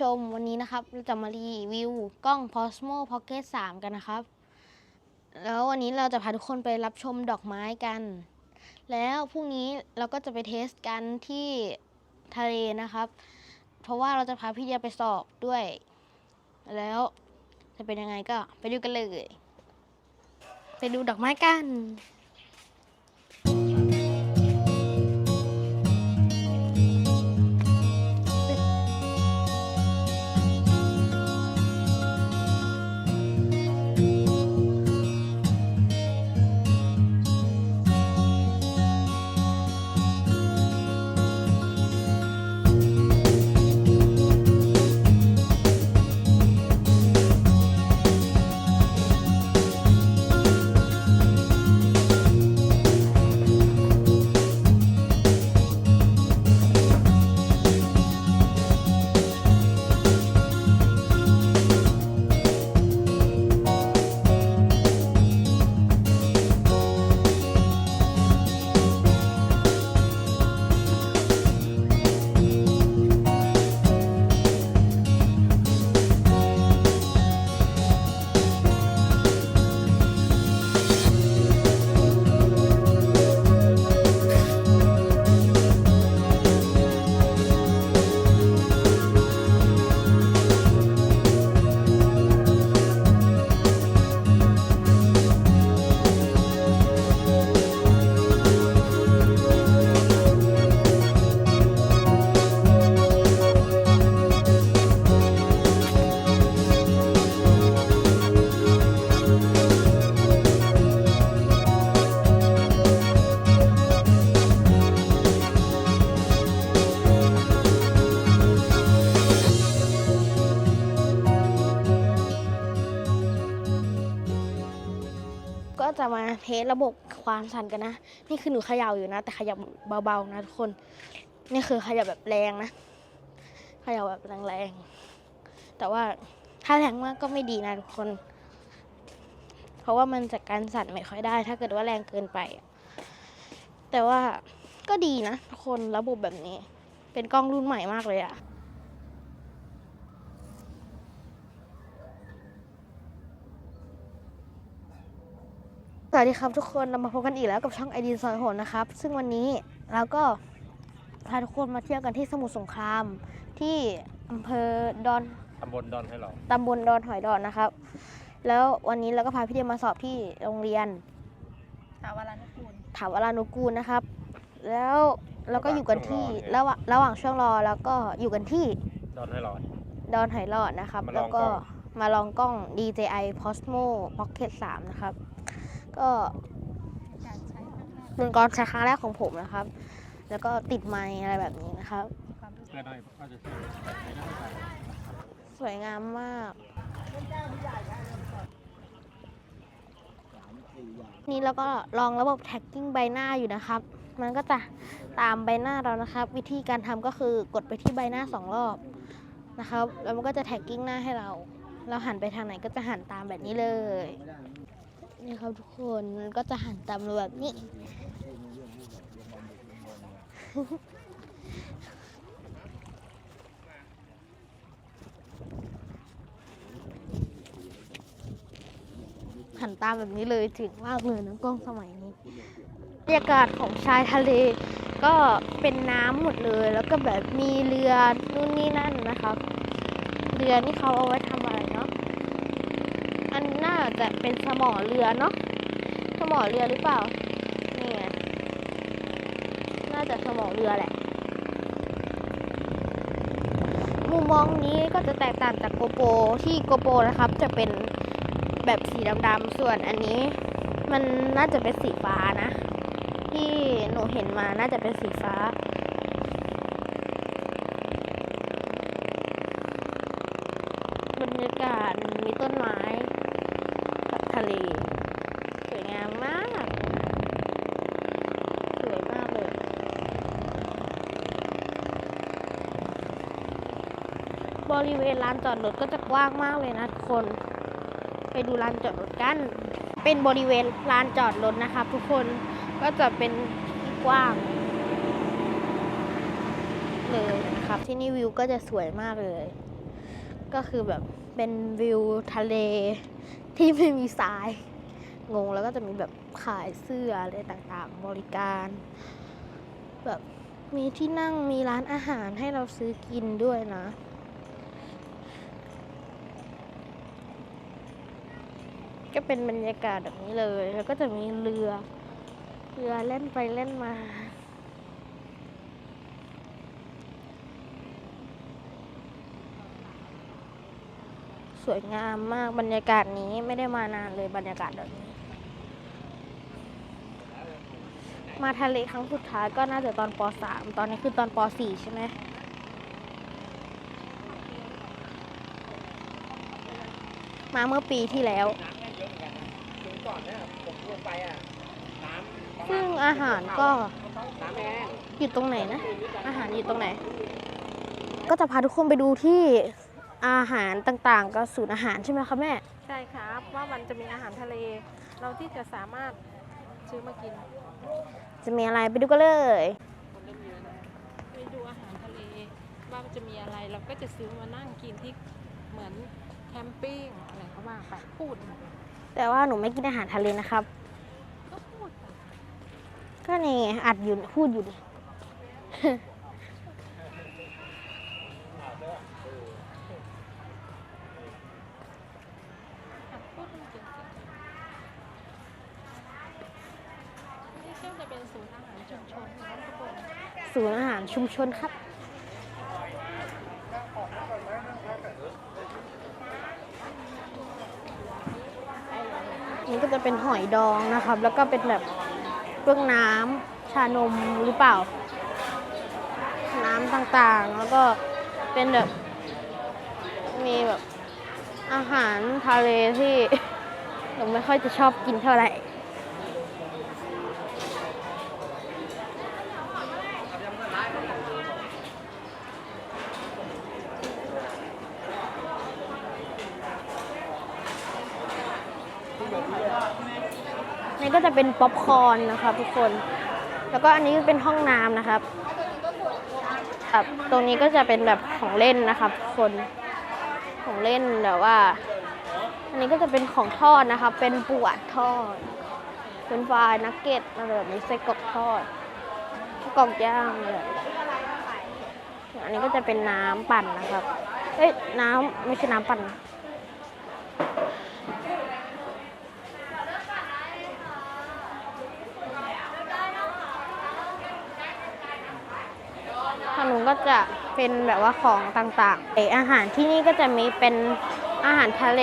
ชมวันนี้นะครับ เราจะมารีวิวกล้อง Cosmo Pocket 3 กันนะครับ แล้ววันนี้เราจะพาทุกคนไปรับชมดอกไม้กัน แล้วพรุ่งนี้เราก็จะไปเทสกันที่ทะเลนะครับ เพราะว่าเราจะพาพี่เดียไปสอบด้วย แล้วจะเป็นยังไงก็ไปดูกันเลย ไปดูดอกไม้กัน ก็จะมาเทสระบบความสั่นกันนะ นี่คือหนูเขย่าอยู่นะ แต่ขยับเบาๆนะทุกคน นี่คือขยับแบบแรงนะเขย่าแบบแรงๆแต่ว่าถ้าแรงมากก็ไม่ดีนะทุกคน เพราะว่ามันจะการสั่นไม่ค่อยได้ ถ้าเกิดว่าแรงเกินไป แต่ว่าก็ดีนะทุกคนระบบแบบนี้ เป็นกล้องรุ่นใหม่มากเลยอะ วัสดีครับทุกคนเรามาพบกันอีกแล้วกับช่องไอดีซอยโหนนะครับ ซึ่งวันนี้เราก็พาทุกคนมาเที่ยวกันที่สมุทรสงครามที่อำเภอดอนตำบลดอนให้เราตำบลดอนหอยดอนนะครับ แล้ววันนี้เราก็พาพี่เดียมาสอบที่โรงเรียนถาวรนุกูลถาวรานุกูลนะครับ แล้วเราก็อยู่กันที่ระหว่างระหว่างช่วงรอแล้วก็อยู่กันที่ดอนให้เราดอนหอยหลอดนะครับมาลแล้อวงก็กล้องมาลองกล้อง DJI Osmo Pocket 3 นะครับ ก็การใช้ครั้งกเป็นการใช้ครั้งแรกของผมนะครับ แล้วก็ติดไมค์อะไรแบบนี้นะครับ สวยงามมากนี่เราก็ลองระบบ tagging ใบหน้าอยู่นะครับ มันก็จะตามใบหน้าเรานะครับ วิธีการทำก็คือกดไปที่ใบหน้าสองรอบนะครับ แล้วมันก็จะ tagging หน้าให้เรา เราหันไปทางไหนก็จะหันตามแบบนี้เลย นี่ครับทุกคนมันก็จะหันตามเราแบบนี้ หันตามแบบนี้เลยถึงมากเลยนะกล้องสมัยนี้บรรยากาศของชายทะเลก็เป็นน้ำหมดเลย แล้วก็แบบมีเรือนู่นนี่นั่นนะครับ เรือนี่เขาเอาไว้ทำอะไร จะเป็นสมอเรือเนาะสมอเรือหรือเปล่านี่ไงน่าจะสมอเรือแหละมุมมองนี้ก็จะแตกต่างจากโกโปรที่โกโปรนะครับ จะเป็นแบบสีดำๆส่วนอันนี้มันน่าจะเป็นสีฟ้านะ ที่หนูเห็นมาน่าจะเป็นสีฟ้าบรรยากาศมีต้นไม้ ทะเล สวยงามมาก สวยมากเลย บริเวณลานจอดรถก็จะกว้างมากเลยนะทุกคน ไปดูลานจอดรถกัน เป็นบริเวณลานจอดรถนะครับทุกคน ก็จะเป็นที่กว้าง เลยนะครับที่นี่วิวก็จะสวยมากเลย ก็คือแบบเป็นวิวทะเล ที่ไม่มีทราย งงแล้วก็จะมีแบบขายเสื้ออะไรต่างๆ บริการ แบบมีที่นั่งมีร้านอาหารให้เราซื้อกินด้วยนะ ก็เป็นบรรยากาศแบบนี้เลย แล้วก็จะมีเรือ เรือเล่นไปเล่นมา สวยงามมากบรรยากาศนี้ไม่ได้มานานเลยบรรยากาศแบบนี้ มาทะเลครั้งสุดท้ายก็น่าจะตอนป .3 ตอนนี้คือตอนป .4 ใช่ไหมมาเมื่อปีที่แล้ว ซึ่งอาหารก็อยู่ตรงไหนนะ อาหารอยู่ตรงไหน ก็จะพาทุกคนไปดูที่ อาหารต่างๆ ก็ศูนย์อาหารใช่ไหมคะแม่ ใช่ครับ ว่ามันจะมีอาหารทะเล เราที่จะสามารถซื้อมากินจะมีอะไรไปดูกันเลยไปดูอาหารทะเลว่ามันจะมีอะไร เราก็จะซื้อมานั่งกินที่เหมือนแคมปิ้งอะไรก็ว่าไปพูดแต่ว่าหนูไม่กินอาหารทะเลนะครับ ก็พูดไป ก็นี่ไงอัดอยู่พูดอยู่ดิ อะพูดจริงๆนี่ก็จะเป็น ศูนย์อาหารชุมชนนะทุกคนศูนย์อาหารชุมชนครับ นี่ก็จะเป็นหอยดองนะครับ แล้วก็เป็นแบบเครื่องน้ำชานมหรือเปล่า น้ำต่างๆ แล้วก็เป็นแบบมีแบบอาหารทะเลที่ หนูไม่ค่อยจะชอบกินเท่าไหร่ นี่ก็จะเป็นป๊อปคอร์นนะครับทุกคน แล้วก็อันนี้เป็นห้องน้ำนะครับแบบตรงนี้ก็จะเป็นแบบของเล่นนะครับทุกคน ของเล่นแบบว่า อันนี้ก็จะเป็นของทอดนะครับ เป็นปูอัดทอดเป็นฟรายนักเก็ตอะไรแบบนี้ไส้กรอกทอดกรอกย่างเลยอันนี้ก็จะเป็นน้ำปั่นนะครับ เอ้ยน้ำไม่ใช่น้ำปั่น ก็จะเป็นแบบว่าของต่างๆออาหารที่นี่ก็จะมีเป็นอาหารทะเล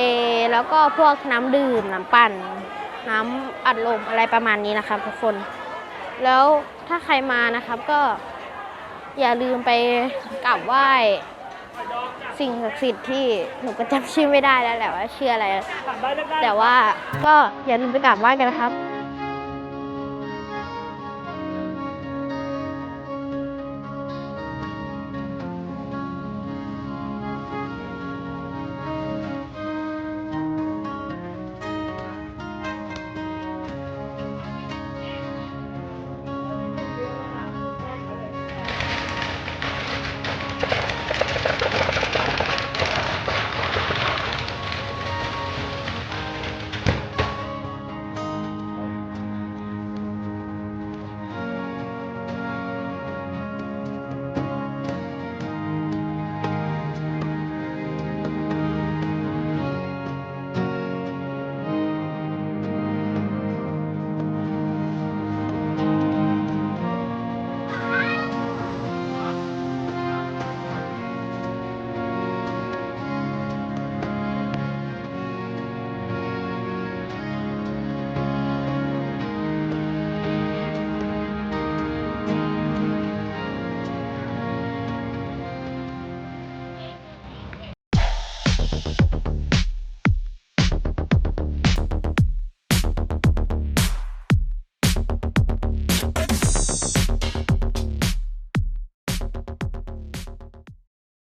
แล้วก็พวกน้ำดื่มน้ำปั่น น้ำอัดลมอะไรประมาณนี้นะครับทุกคน แล้วถ้าใครมานะครับก็อย่าลืมไปกราบไหว้สิ่งศักดิ์สิทธิ์ที่หนูก็จำชื่อไม่ได้แล้วแหละว่าชื่ออะไร แต่ว่าก็อย่าลืมไปกราบไหว้กันนะครับ